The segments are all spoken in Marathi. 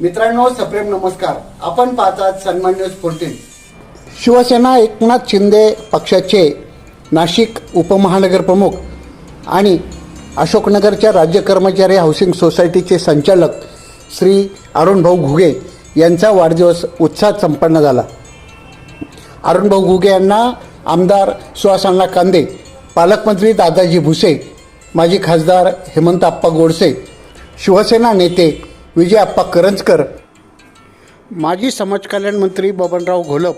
मित्रांनो सप्रेम नमस्कार. आपण पाहतात सन्मान न्यूज फोर्टीन शिवसेना एकनाथ शिंदे पक्षाचे नाशिक उपमहानगर प्रमुख आणि अशोकनगरच्या राज्य कर्मचारी हाऊसिंग सोसायटीचे संचालक श्री अरुणभाऊ घुगे यांचा वाढदिवस उत्साहात संपन्न झाला. अरुणभाऊ घुगे यांना आमदार सुहासांना कांदे पालकमंत्री दादाजी भुसे माजी खासदार हेमंत आप्पा गोडसे शिवसेना नेते विजय आप्पा करंजकर. माजी समाज कल्याण मंत्री बबनराव घोलप.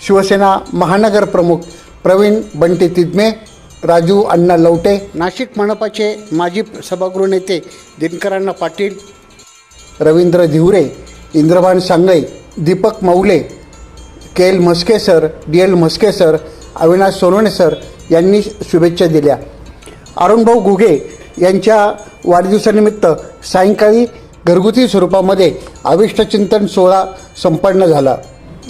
शिवसेना महानगर प्रमुख प्रवीण बंटी तिदमे राजू अण्णा लवटे. नाशिक मनपाचे माजी सभागृह नेते दिनकरांना Patil. Ravindra Dhivare Indrabhan Sangle Deepak Maule K L Mhaske sir D L Mhaske sir Avinash Sonawane sir यांनी शुभेच्छा दिल्या. अरुणभाऊ घुगे यांच्या वाढदिवसानिमित्त सायंकाळी घरगुती स्वरूपामध्ये अविष्टचिंतन सोहळा संपन्न झाला.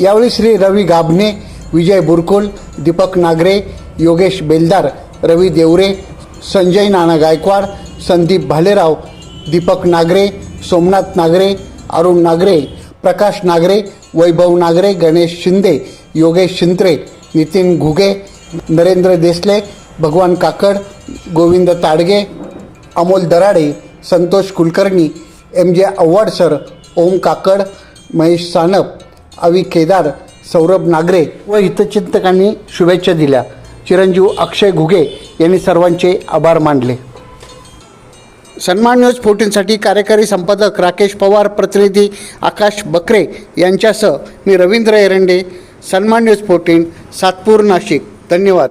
यावेळी श्री रवी गाभणे विजय बुरकुल दीपक नागरे योगेश बेलदार रवी देवरे संजय नाना गायकवाड संदीप भालेराव दीपक नागरे सोमनाथ नागरे अरुण नागरे प्रकाश नागरे वैभव Nagare Ganesh Shinde Yogesh Shintre Nitin Ghuge Narendra Desale Bhagwan Kakad Govind Tadge Amol Darade Santosh Kulkarni M J Avhad sir ओम काकड महेश सानप अवी केदार सौरभ नागरे व हितचिंतकांनी शुभेच्छा दिल्या. चिरंजीव अक्षय घुगे यांनी सर्वांचे आभार मानले. सन्मान न्यूज फोर्टीनसाठी कार्यकारी संपादक राकेश पवार प्रतिनिधी आकाश बकरे यांच्यासह मी रवींद्र एरंडे. सन्मान न्यूज फोर्टीन सातपूर नाशिक. धन्यवाद.